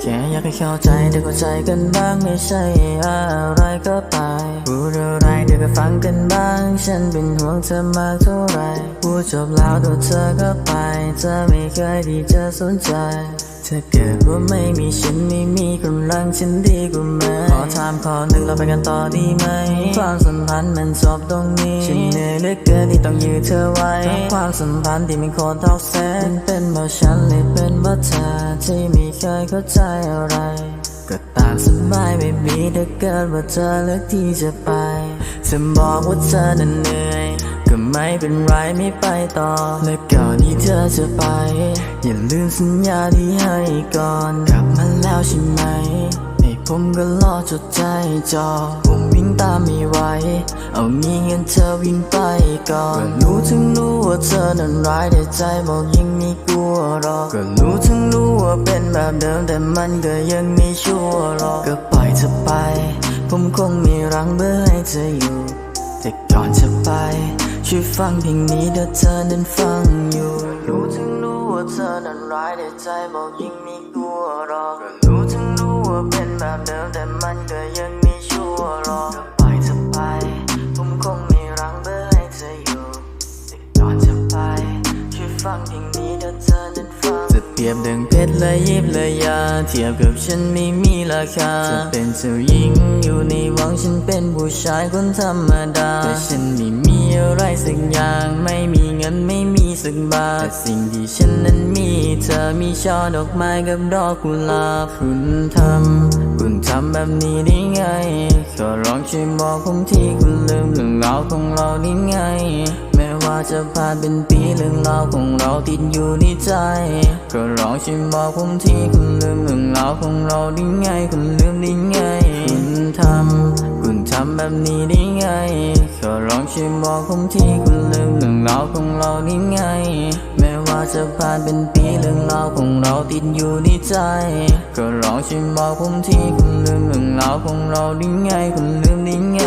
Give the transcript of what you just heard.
แค่อยากให้เข้าใจเธอเข้าใจกันบ้างไม่ใช่อะไรก็ไปพูดอะไรเธอก็ฟังกันบ้าง ฉันเป็นห่วงเธอมากเท่าไรพูดจบแล้วตัวเธอก็ไปเธอไม่เคยที่จะสนใจ ถ้าเกิดว่าไม่มีฉันไม่มีกำลังฉันดีกว่าไหมขอถามข้อหนึ่งเราไปกันต่อดีไหม ความสัมพันธ์มันจบตรงนี้ ฉันเหนื่อยเหลือเกินที่ต้องยื้อเธอไว้ ความสัมพันธ์ที่มันโคตรตอกแสนเป็นเพราะฉันหรือเป็นเพราะเธอที่ไม่เคยเข้าใจอะไร ก็ตามสบายไม่มีถ้าเกิดว่าเธอเลือกที่จะไปจะบอกว่าเธอนั้นเหนื่อย ก็ไม่เป็นไรไม่ไปต่อ และก่อนที่เธอจะไป อย่าลืมสัญญาที่ให้ก่อน กลับมาแล้วใช่ไหมให้ผมก็รอจดใจจอ ผมวิ่งตามไม่ไหว เอางี้งั้นเธอวิ่งไปก่อนก็รู้ทั้งรู้ว่าเธอนั้นร้ายแต่ใจบอกยังไม่กลัวหรอกก็รู้ทั้งรู้ว่าเป็นแบบเดิมแต่มันก็ยังไม่ชัวร์หรอกก็ปล่อยเธอไป ผมคงมีรังเบอร์ให้เธออยู่แต่ก่อนจะไป ช่วยฟังเพลงนี้ถ้าเธอนั้นฟังอยู่รู้ทั้งรู้ว่าเธอนั้นร้ายแต่ใจบอกยิ่งไม่กลัวหรอกก็รู้ทั้งรู้ว่าเป็นแบบเดิมแต่มันก็ยังไม่ชัวร์หรอกก็ปล่อยเธอไป ผมคงมีรังเบอร์ให้เธออยู่แต่ก่อนจะไปช่วยฟังเพลงนี้ถ้าเธอนั้นฟังจะเปรียบดังเพชรและยิบและยา เทียบกับฉันไม่มีราคาจะเป็นเจ้าหญิงอยู่ในวังฉันเป็นผู้ชายคนธรรมดาแต่ฉันไม่มี อย่างไม่มีเงินไม่มีสักบาทแต่สิ่งที่ฉันนั้นมี เธอมีช่อดอกไม้กับดอกกุหลาบคุณทำคุณทำแบบนี้ได้ไงขอร้องช่วยบอกผมที่คุณลืมเรื่องราวของเราได้ไง แม้ว่าจะผ่านเป็นปีเรื่องราวของเราติดอยู่ในใจก็ร้องช่วยบอกผมที่คุณลืมเรื่องราวของเราได้ไงคุณลืมได้ไงคุณทำำแบบนี้ได้ไง ขอร้องช่วยบอกผมที่คุณลืมเรื่องราวของเราได้ไง แม้ว่าจะผ่านเป็นปีเรื่องราวของเราติดอยู่ในใจ ก็ร้องช่วยบอกผมที่คุณลืมเรื่องราวของเราได้ไง คุณลืมได้ไง